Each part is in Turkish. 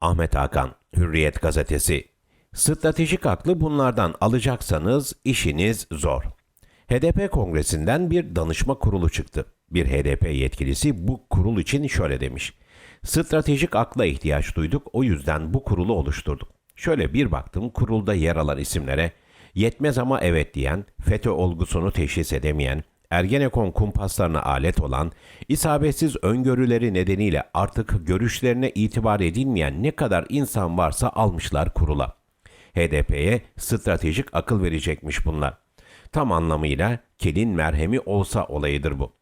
Ahmet Hakan, Hürriyet Gazetesi. Stratejik aklı bunlardan alacaksanız işiniz zor. HDP kongresinden bir danışma kurulu çıktı. Bir HDP yetkilisi bu kurul için şöyle demiş. Stratejik akla ihtiyaç duyduk, o yüzden bu kurulu oluşturduk. Şöyle bir baktım kurulda yer alan isimlere, yetmez ama evet diyen, FETÖ olgusunu teşhis edemeyen, Ergenekon kumpaslarına alet olan, isabetsiz öngörüleri nedeniyle artık görüşlerine itibar edilmeyen ne kadar insan varsa almışlar kurula. HDP'ye stratejik akıl verecekmiş bunlar. Tam anlamıyla kelin merhemi olsa olayıdır bu.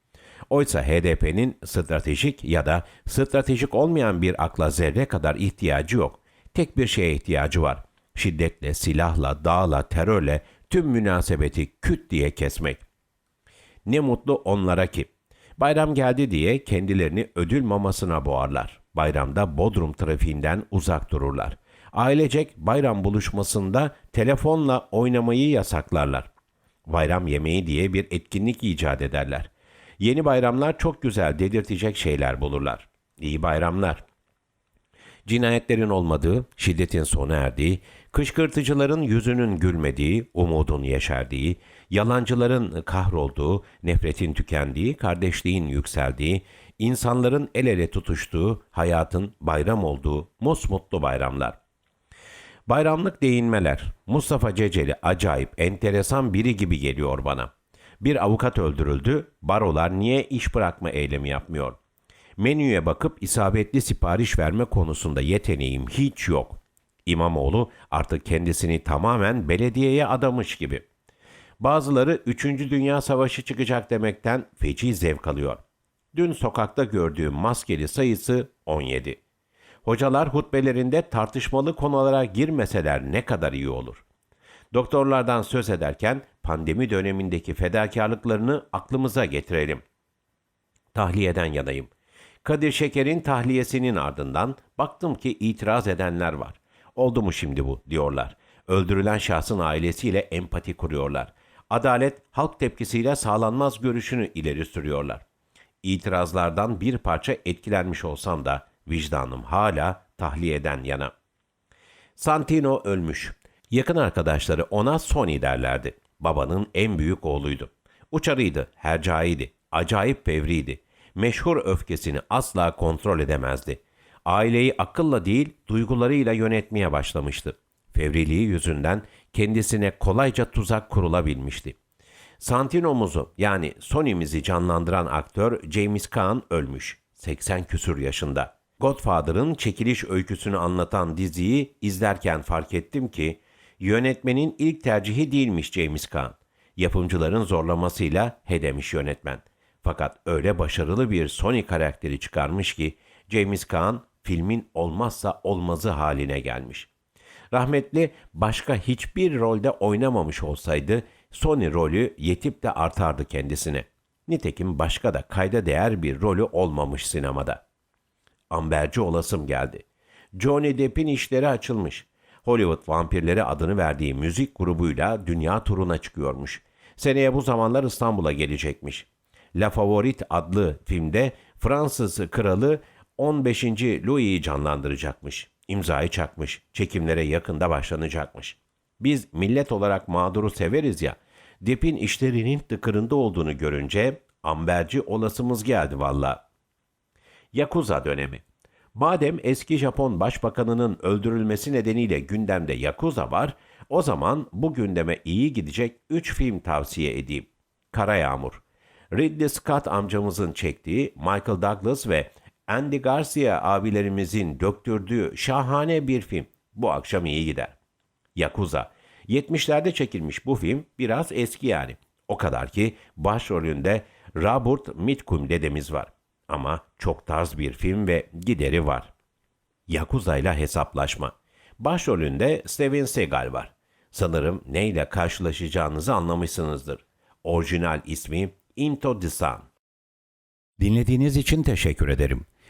Oysa HDP'nin stratejik ya da stratejik olmayan bir akla zerre kadar ihtiyacı yok. Tek bir şeye ihtiyacı var. Şiddetle, silahla, dağla, terörle tüm münasebeti küt diye kesmek. Ne mutlu onlara ki. Bayram geldi diye kendilerini ödül mamasına boğarlar. Bayramda Bodrum trafiğinden uzak dururlar. Ailecek bayram buluşmasında telefonla oynamayı yasaklarlar. Bayram yemeği diye bir etkinlik icat ederler. Yeni bayramlar çok güzel dedirtecek şeyler bulurlar. İyi bayramlar. Cinayetlerin olmadığı, şiddetin sona erdiği, kışkırtıcıların yüzünün gülmediği, umudun yeşerdiği, yalancıların kahrolduğu, nefretin tükendiği, kardeşliğin yükseldiği, insanların el ele tutuştuğu, hayatın bayram olduğu mosmutlu bayramlar. Bayramlık değinmeler. Mustafa Ceceli acayip, enteresan biri gibi geliyor bana. Bir avukat öldürüldü, barolar niye iş bırakma eylemi yapmıyor? Menüye bakıp isabetli sipariş verme konusunda yeteneğim hiç yok. İmamoğlu artık kendisini tamamen belediyeye adamış gibi. Bazıları 3. Dünya Savaşı çıkacak demekten feci zevk alıyor. Dün sokakta gördüğüm maskeli sayısı 17. Hocalar hutbelerinde tartışmalı konulara girmeseler ne kadar iyi olur. Doktorlardan söz ederken pandemi dönemindeki fedakarlıklarını aklımıza getirelim. Tahliyeden yanayım. Kadir Şeker'in tahliyesinin ardından baktım ki itiraz edenler var. Oldu mu şimdi bu diyorlar. Öldürülen şahsın ailesiyle empati kuruyorlar. Adalet halk tepkisiyle sağlanmaz görüşünü ileri sürüyorlar. İtirazlardan bir parça etkilenmiş olsam da vicdanım hala tahliyeden yana. Santino ölmüş. Yakın arkadaşları ona Sony derlerdi. Babanın en büyük oğluydu. Uçarıydı, hercaiydi, acayip fevriydi. Meşhur öfkesini asla kontrol edemezdi. Aileyi akılla değil, duygularıyla yönetmeye başlamıştı. Fevriliği yüzünden kendisine kolayca tuzak kurulabilmişti. Santino'muzu yani Sony'mizi canlandıran aktör James Caan ölmüş. 80 küsür yaşında. Godfather'ın çekiliş öyküsünü anlatan diziyi izlerken fark ettim ki yönetmenin ilk tercihi değilmiş James Caan. Yapımcıların zorlamasıyla he demiş yönetmen. Fakat öyle başarılı bir Sony karakteri çıkarmış ki James Caan filmin olmazsa olmazı haline gelmiş. Rahmetli başka hiçbir rolde oynamamış olsaydı Sony rolü yetip de artardı kendisine. Nitekim başka da kayda değer bir rolü olmamış sinemada. Amberci olasım geldi. Johnny Depp'in işleri açılmış. Hollywood vampirleri adını verdiği müzik grubuyla dünya turuna çıkıyormuş. Seneye bu zamanlar İstanbul'a gelecekmiş. La Favorite adlı filmde Fransız kralı 15. Louis'i canlandıracakmış. İmzayı çakmış. Çekimlere yakında başlanacakmış. Biz millet olarak mağduru severiz ya. Depp'in işlerinin tıkırında olduğunu görünce amberci olasımız geldi valla. Yakuza dönemi. Madem eski Japon başbakanının öldürülmesi nedeniyle gündemde Yakuza var, o zaman bu gündeme iyi gidecek 3 film tavsiye edeyim. Kara Yağmur. Ridley Scott amcamızın çektiği Michael Douglas ve Andy Garcia abilerimizin döktürdüğü şahane bir film. Bu akşam iyi gider. Yakuza. 70'lerde çekilmiş bu film biraz eski yani. O kadar ki başrolünde Robert Mitchum dedemiz var. Ama çok tarz bir film ve gideri var. Yakuza ile hesaplaşma. Başrolünde Steven Seagal var. Sanırım neyle karşılaşacağınızı anlamışsınızdır. Orijinal ismi Into the Sun. Dinlediğiniz için teşekkür ederim.